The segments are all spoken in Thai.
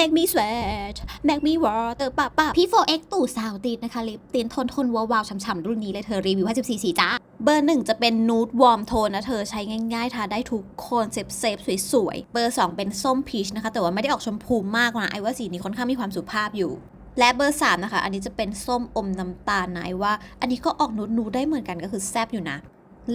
make me sweat make me water ปะปะพี่โฟเอ็กตู่สาวติดนะคะลิปตินทนทนวาวๆฉ่ำๆรุ่นนี้เลยเธอรีวิว54สีจ้าเบอร์หนึ่งจะเป็นนูดวอร์มโทนนะเธอใช้ง่ายๆทาได้ทุกคนเซฟเซฟสวยๆ เบอร์ 2 เป็นส้มพีชนะคะ แต่ว่าไม่ได้ออกชมพูมากนะไอว่าสีนี้ค่อนข้างมีความสุภาพอยู่และเบอร์ 3 นะคะ อันนี้จะเป็นส้มอมน้ำตาลนะไอว่า อันนี้ก็ออกนูดนูดได้เหมือนกันก็คือแซบอยู่นะ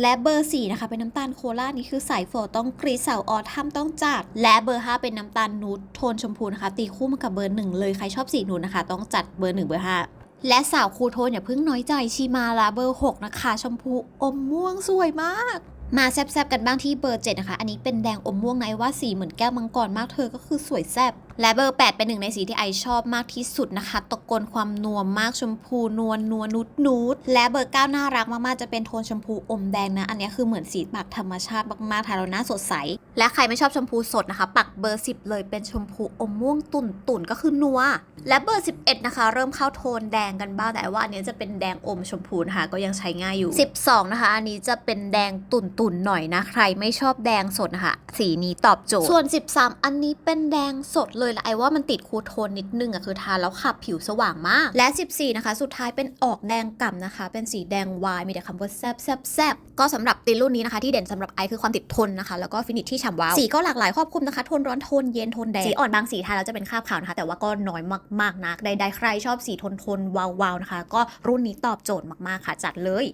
และเบอร์ 4 นะคะ เป็นน้ำตาลโคลานี่คือสายโฟต้องกรีดเสาออทัมต้องจัด และเบอร์ 5 เป็นน้ำตาลนูดโทนชมพูนะคะ ตีคู่มากับเบอร์ 1 เลยใครชอบสีนูดนะคะ ต้องจัดเบอร์ 1 เบอร์ 5และสาวคูโทนอย่าเพิ่งน้อยใจชีมาลาเบอร์ 6 นะคะ ชมพูอมม่วงสวยมาก มาแซบๆกันบ้างที่เบอร์ 7 นะคะ อันนี้เป็นแดงอมม่วงนะไอว่าสีเหมือนแก้วมังกรมากเธอก็คือสวยแซบ และเบอร์ 8 เป็นหนึ่งในสีที่ไอชอบมากที่สุดนะคะ ตะโกนความนัวมากชมพูนวลนัวนุดนูดและเบอร์ 9 น่ารักมากๆ จะเป็นโทนชมพูอมแดงนะ อันนี้คือเหมือนสีปากธรรมชาติมากๆทาแล้วหน้าสดใส และใครไม่ชอบชมพูสดนะคะ ปักเบอร์ 10 เลยเป็นชมพูอมม่วงตุ่นตุ่นก็คือนัว และเบอร์ 11 นะคะ เริ่มเข้าโทนแดงกันบ้างแต่ว่าอันนี้จะเป็นแดงอมชมพูนะคะก็ยังใช้ง่ายอยู่ 12 นะคะ อันนี้จะเป็นแดงตุ่นตุ่นหน่อยนะ ใครไม่ชอบแดงสดนะคะสีนี้ตอบโจทย์ ส่วน 13 อันนี้เป็นแดงสดเลยและไอว่ามันติดคูโทนนิดนึงอะคือทาแล้วขับผิวสว่างมาก และ 14 นะคะ สุดท้ายเป็นออกแดงก่ำนะคะ เป็นสีแดงวายมีแต่คำว่าแซบแซบแซบก็สำหรับตีนรุ่นนี้นะคะที่เด่นสำหรับไอคือความติดทนนะคะแล้วก็ฟินิชที่ฉ่ำว้าวสีก็หลากหลายครอบคลุมนะคะโทนร้อนโทนเย็นโทนแดงสีอ่อนบางสีทาแล้วจะเป็นคราบขาวนะคะ แต่ว่าก็น้อยมากๆนะใดๆใครชอบสีทนทนวาวๆนะคะ ก็รุ่นนี้ตอบโจทย์มากๆค่ะจัดเลย